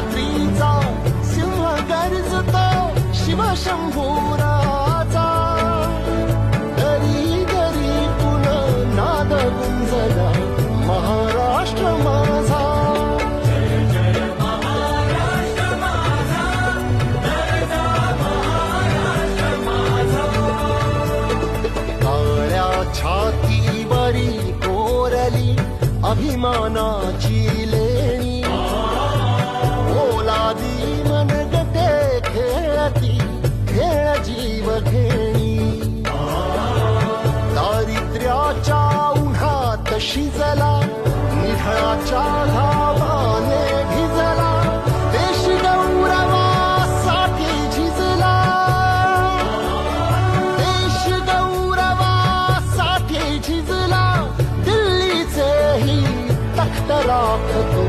रात्रीचा सिंह गर्जतो शिवशंभूराचा दरी दरी पुन्हा नाद गुंजला महाराष्ट्र माझा काळ्या छातीवरी कोरली अभिमानाची off the